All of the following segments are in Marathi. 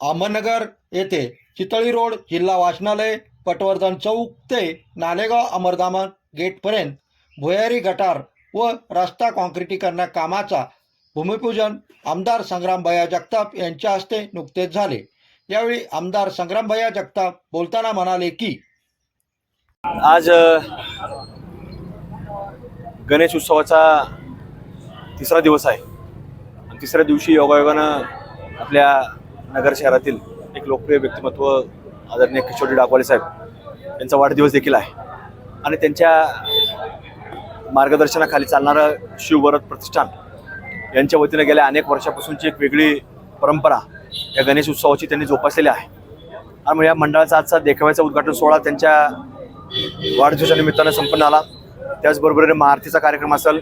अहमदनगर येथे चितळी रोड जिल्हा वाचनालय पटवर्धन चौक ते नालेगाव अमरधामन गेटपर्यंत भुयारी गटार व रस्ता काँक्रिटीकरण कामाचा भूमिपूजन आमदार संग्रामभया जगताप यांच्या हस्ते नुकतेच झाले. यावेळी आमदार संग्रामभया जगताप बोलताना म्हणाले की आज गणेश उत्सवाचा तिसरा दिवस आहे. तिसऱ्या दिवशी योगायोगानं आपल्या नगर शहरातील एक लोकप्रिय व्यक्तिमत्व आदरणीय किशोरी डाकवाले साहेब यांचा वाढदिवस देखील आहे. आणि त्यांच्या मार्गदर्शनाखाली चालणारं शिवभरत प्रतिष्ठान यांच्या वतीनं गेल्या अनेक वर्षापासूनची एक वेगळी परंपरा या गणेश उत्सवाची त्यांनी जोपासलेली आहे. आणि या मंडळाचा आजचा देखाव्याचा उद्घाटन सोहळा त्यांच्या वाढदिवसाच्या निमित्तानं संपन्न आला त्याचबरोबर महाआरतीचा कार्यक्रम असेल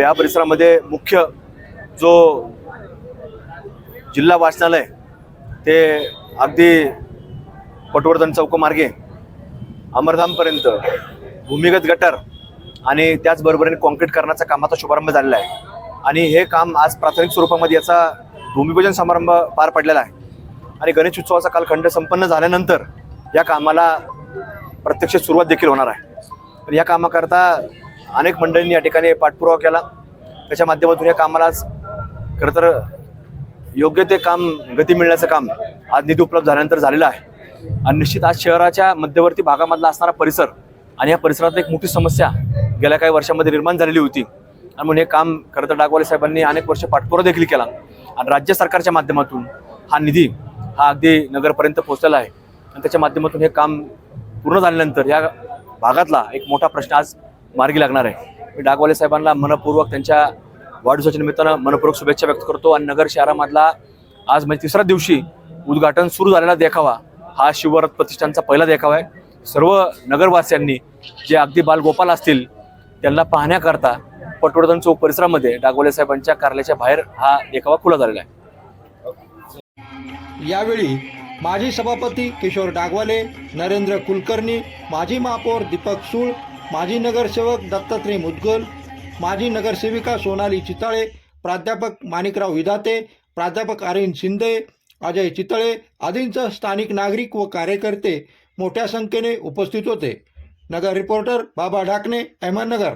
या परिसरामध्ये मुख्य जो जिल्हा वाचनालय ते अगदी पटवर्धन चौकमार्गे अमरधामपर्यंत भूमिगत गटर आणि त्याचबरोबरीने कॉन्क्रीट करण्याचा कामाचा शुभारंभ झालेला आहे. आणि हे काम आज प्राथमिक स्वरूपामध्ये याचा भूमिपूजन समारंभ पार पडलेला आहे. आणि गणेश उत्सवाचा कालखंड संपन्न झाल्यानंतर या कामाला प्रत्यक्ष सुरुवात देखील होणार आहे. तर या कामाकरता अनेक मंडळींनी या ठिकाणी पाठपुरावा केला. त्याच्या माध्यमातून या कामाला आज खरं तर योग्य ते काम गती मिळण्याचं काम आज निधी उपलब्ध झाल्यानंतर झालेलं आहे. आणि निश्चित आज शहराच्या मध्यवर्ती भागामधला असणारा परिसर आणि या परिसरात एक मोठी समस्या गेल्या काही वर्षामध्ये निर्माण झालेली होती. आणि म्हणून हे काम खरं तर डागवाले साहेबांनी अनेक वर्ष पाठपुरा देखील केला. आणि राज्य सरकारच्या माध्यमातून हा निधी हा अगदी नगरपर्यंत पोहोचलेला आहे. आणि त्याच्या माध्यमातून हे काम पूर्ण झाल्यानंतर या भागातला एक मोठा प्रश्न आज मार्गी लागणार आहे. मी डागवाले साहेबांना मनपूर्वक त्यांच्या वाढदिवसाच्या निमित्तानं मनपूर्वक शुभेच्छा व्यक्त करतो आणि नगर शहरामधला आज म्हणजे तिसऱ्या दिवशी उद्घाटन सुरू झालेला देखावा हा शिवरथ प्रतिष्ठानचा पहिला देखावा आहे. सर्व नगरवासियांनी जे अगदी बालगोपाल असतील त्यांना पाहण्याकरता पटवर्धन चौक परिसरामध्ये डागोले साहेबांच्या कार्यालयाच्या बाहेर हा देखावा खुला झालेला आहे. यावेळी माजी सभापती किशोर डागवाले नरेंद्र कुलकर्णी माजी महापौर दीपक सूळ माजी नगरसेवक दत्तात्रय मुदगल माजी नगरसेविका सोनाली चिताळे प्राध्यापक माणिकराव विधाते प्राध्यापक अरविंद शिंदे अजय चितळे आदींसह स्थानिक नागरिक व कार्यकर्ते मोठ्या संख्येने उपस्थित होते. नगर रिपोर्टर बाबा ढाकणे अहमदनगर.